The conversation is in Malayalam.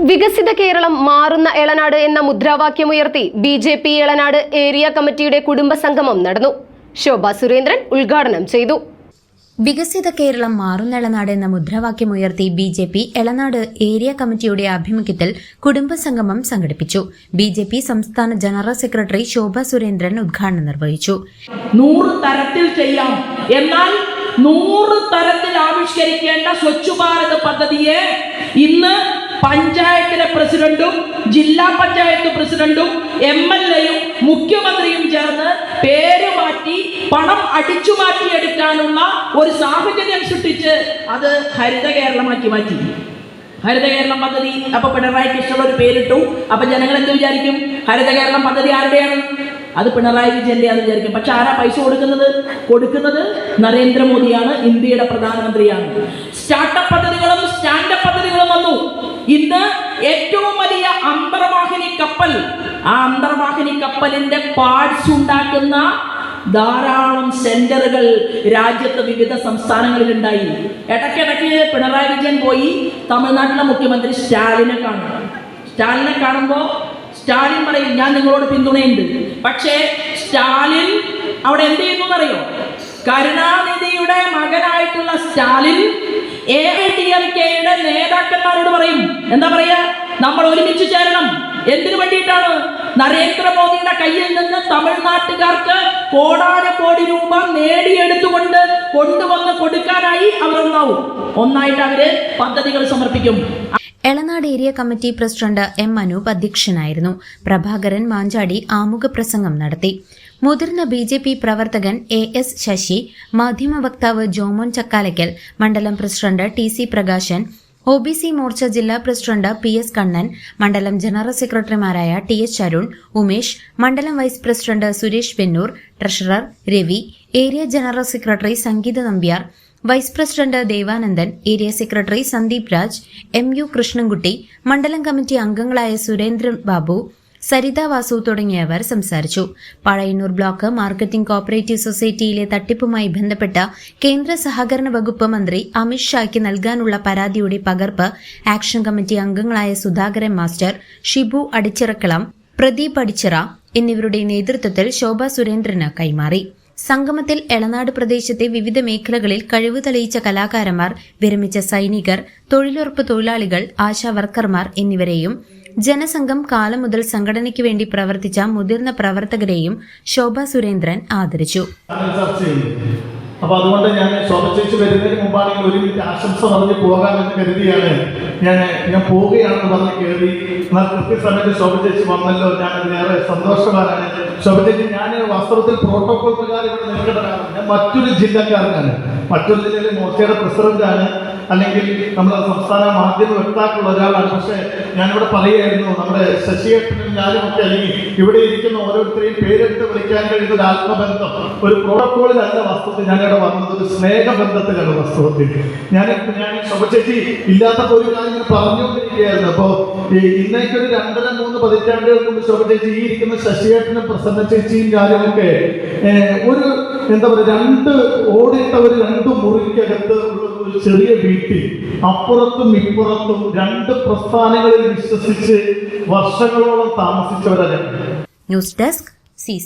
വികസിത കേരളം മാറുന്ന എളനാട് എന്ന മുദ്രാവാക്യമുയർത്തി B J P Elanad area കമ്മിറ്റിയുടെ കുടുംബ സംഗമം നടന്നു. ശോഭ സുരേന്ദ്രൻ ഉദ്ഘാടനം ചെയ്തു. വികസിത കേരളം മാറുന്ന എളനാട് എന്ന മുദ്രാവാക്യമുയർത്തി B J P Elanad area കമ്മിറ്റിയുടെ ആഭിമുഖ്യത്തിൽ കുടുംബസംഗമം സംഘടിപ്പിച്ചു. ബി ജെ പി സംസ്ഥാന ജനറൽ സെക്രട്ടറി ശോഭ സുരേന്ദ്രൻ ഉദ്ഘാടനം നിർവഹിച്ചു. നൂറ് തരത്തിൽ ചെയ്യാം. എന്നാൽ നൂറ് തരത്തിൽ ആവിഷ്കരിക്കേണ്ട സ്വച്ഛ് ഭാരത് പദ്ധതിയെ ഇന്ന് പഞ്ചായത്തിലെ പ്രസിഡന്റും ജില്ലാ പഞ്ചായത്ത് പ്രസിഡന്റും എം എൽ എയും മുഖ്യമന്ത്രിയും ചേർന്ന് പേര് മാറ്റി പണം അടിച്ചു മാറ്റിയെടുക്കാനുള്ള ഒരു സാഹചര്യം സൃഷ്ടിച്ച് അത് ഹരിത കേരളമാക്കി മാറ്റി. ഹരിത കേരളം പദ്ധതി അപ്പൊ പിണറായിക്ക് ഇഷ്ടമുള്ള ഒരു പേരിട്ടു. അപ്പൊ ജനങ്ങൾ എന്ത് വിചാരിക്കും? ഹരിത കേരളം പദ്ധതി ആരുടെയാണ്? അത് പിണറായി വിജയന്റെ ആണെന്ന് വിചാരിക്കും. പക്ഷെ ആരാ പൈസ കൊടുക്കുന്നത്? കൊടുക്കുന്നത് നരേന്ദ്രമോദിയാണ് ഇന്ത്യയുടെ പ്രധാനമന്ത്രിയാണ്. സ്റ്റാർട്ടപ്പ് പദ്ധതികളും സ്റ്റാൻഡപ്പ് പദ്ധതികളും വന്നു. ഇന്ന് ഏറ്റവും വലിയ അന്തർവാഹിനി കപ്പൽ ആ അന്തർവാഹിനി കപ്പലിന്റെ പാർട്സ് ഉണ്ടാക്കുന്ന ധാരാളം സെന്ററുകൾ രാജ്യത്ത് വിവിധ സംസ്ഥാനങ്ങളിൽ ഉണ്ടായി ഇടയ്ക്കിടയ്ക്ക് പിണറായി വിജയൻ പോയി തമിഴ്നാട്ടിലെ മുഖ്യമന്ത്രി സ്റ്റാലിനെ കാണും. സ്റ്റാലിനെ കാണുമ്പോൾ സ്റ്റാലിൻ പറയും ഞാൻ നിങ്ങളോട് പിന്തുണയുണ്ട്. പക്ഷേ സ്റ്റാലിൻ അവിടെ എന്ത് ചെയ്യുന്നു എന്നറിയോ? കരുണാനിധിയുടെ മകനായിട്ടുള്ള സ്റ്റാലിൻ എ ടി എം കെയുടെ നേതാക്കന്മാരോട് പറയും. എന്താ പറയാ? നമ്മൾ ഒരുമിച്ച് ചേരണം. എന്തിനു വേണ്ടിയിട്ടാണ് നരേന്ദ്രമോദിയുടെ കയ്യിൽ നിന്ന് തമിഴ്നാട്ടുകാർക്ക് കോടാനക്കോടി രൂപ നേടിയെടുത്തുകൊണ്ട് കൊണ്ടുവന്ന് കൊടുക്കാനായി അവർ ഒന്നാവും ഒന്നായിട്ട് അവർ പദ്ധതികൾ സമർപ്പിക്കും. Elanad area committee president M Anoop അധ്യക്ഷനായിരുന്നു. പ്രഭാകരൻ മാഞ്ചാടി ആമുഖ പ്രസംഗം നടത്തി. മുതിർന്ന ബി ജെ പി പ്രവർത്തകൻ എ എസ് ശശി മാധ്യമ വക്താവ് ജോമോൻ ചക്കാലയ്ക്കൽ മണ്ഡലം president T C Prakashan O B C Morcha ജില്ലാ പ്രസിഡന്റ് പി എസ് കണ്ണൻ മണ്ഡലം ജനറൽ സെക്രട്ടറിമാരായ ടി എസ് അരുൺ ഉമേഷ് മണ്ഡലം vice president Suresh Vennoor treasurer Ravi area general secretary Sangeetha Nambiar vice president Devanandan area secretary Sandeep Raj M U Krishnankutty മണ്ഡലം കമ്മിറ്റി അംഗങ്ങളായ സുരേന്ദ്രൻ ബാബു സരിത വാസു തുടങ്ങിയവർ സംസാരിച്ചു. പഴയന്നൂർ ബ്ലോക്ക് മാർക്കറ്റിംഗ് കോപ്പറേറ്റീവ് സൊസൈറ്റിയിലെ തട്ടിപ്പുമായി ബന്ധപ്പെട്ട കേന്ദ്ര സഹകരണ വകുപ്പ് മന്ത്രി അമിത് ഷായ്ക്ക് നൽകാനുള്ള പരാതിയുടെ പകർപ്പ് ആക്ഷൻ കമ്മിറ്റി അംഗങ്ങളായ സുധാകരൻ മാസ്റ്റർ ഷിബു അടിച്ചിറക്കളം പ്രദീപ് അടിച്ചിറ എന്നിവരുടെ നേതൃത്വത്തിൽ ശോഭ സുരേന്ദ്രന് കൈമാറി. സംഗമത്തിൽ എളനാട് പ്രദേശത്തെ വിവിധ മേഖലകളിൽ കഴിവ് തെളിയിച്ച കലാകാരന്മാർ വിരമിച്ച സൈനികർ തൊഴിലുറപ്പ് തൊഴിലാളികൾ ആശാവർക്കർമാർ എന്നിവരെയും ജനസംഘം കാലം മുതൽ സംഘടനയ്ക്ക് വേണ്ടി പ്രവർത്തിച്ച മുതിർന്ന പ്രവർത്തകരെയും ശോഭ സുരേന്ദ്രൻ ആദരിച്ചു. അപ്പൊ അതുകൊണ്ട് ഞാൻ ശോഭ ചേച്ചി വരുന്നതിന് മുമ്പാണെങ്കിൽ ഒരു മിനിറ്റ് ആശംസ പറഞ്ഞ് പോകാമെന്ന് കരുതിയാണ് ഞാൻ. ഞാൻ പോവുകയാണെന്ന് പറഞ്ഞ് കയറി എന്നാൽ കൃത്യസമയത്ത് ശോഭ ചേച്ചി വന്നല്ലോ. ഞാൻ അതിലേറെ സന്തോഷവാനാണ്. ശോഭ ചേച്ചി ഞാൻ വാസ്തവത്തിൽ പ്രോട്ടോകോൾ പ്രകാരം ഇവിടെ നിൽക്കുന്നതാണ് ഞാൻ മറ്റൊരു ജില്ലക്കാരനാണ്. മറ്റൊരു ജില്ലയിലെ മോർച്ചയുടെ പ്രസിഡന്റാണ്. അല്ലെങ്കിൽ നമ്മുടെ സംസ്ഥാന മാധ്യമ വ്യക്താക്കളുള്ള ഒരാളാണ്. പക്ഷേ ഞാനിവിടെ പറയുകയായിരുന്നു നമ്മുടെ ശശിയേട്ടനും ഞാനും ഒക്കെ അല്ലെങ്കിൽ ഇവിടെ ഇരിക്കുന്ന ഓരോരുത്തരെയും പേരെടുത്ത് വിളിക്കാൻ കഴിയുന്ന ഒരു ആത്മബന്ധം. ഒരു പ്രോട്ടോക്കോളിലല്ല വസ്തുത ഞാനിവിടെ വന്നത് ഒരു സ്നേഹബന്ധത്തിലാണ് വസ്തുവത്തിൽ ഞാൻ ഞാൻ ശോഭചേച്ചി ഇല്ലാത്ത ഒരു കാര്യം ഇങ്ങനെ പറഞ്ഞുകൊണ്ടിരിക്കുകയായിരുന്നു. അപ്പോൾ ഇന്നേക്ക് ഒരു രണ്ടര മൂന്ന് പതിറ്റാണ്ടുകൾക്ക് മുമ്പ് ശോഭചേച്ചി ഈ ഇരിക്കുന്ന ശശിയേട്ടനും പ്രസന്ന ചേച്ചിയും ഒക്കെ ഒരു എന്താ പറയുക രണ്ട് ഓടിട്ട ഒരു രണ്ട് മുറിക്കകത്ത് ഒരു ചെറിയ വീട്ടിൽ അപ്പുറത്തും ഇപ്പുറത്തും രണ്ട് പ്രസ്ഥാനങ്ങളിൽ വിശ്വസിച്ച് വർഷങ്ങളോളം താമസിച്ചവരാണ് ന്യൂസ് ഡെസ്ക് സി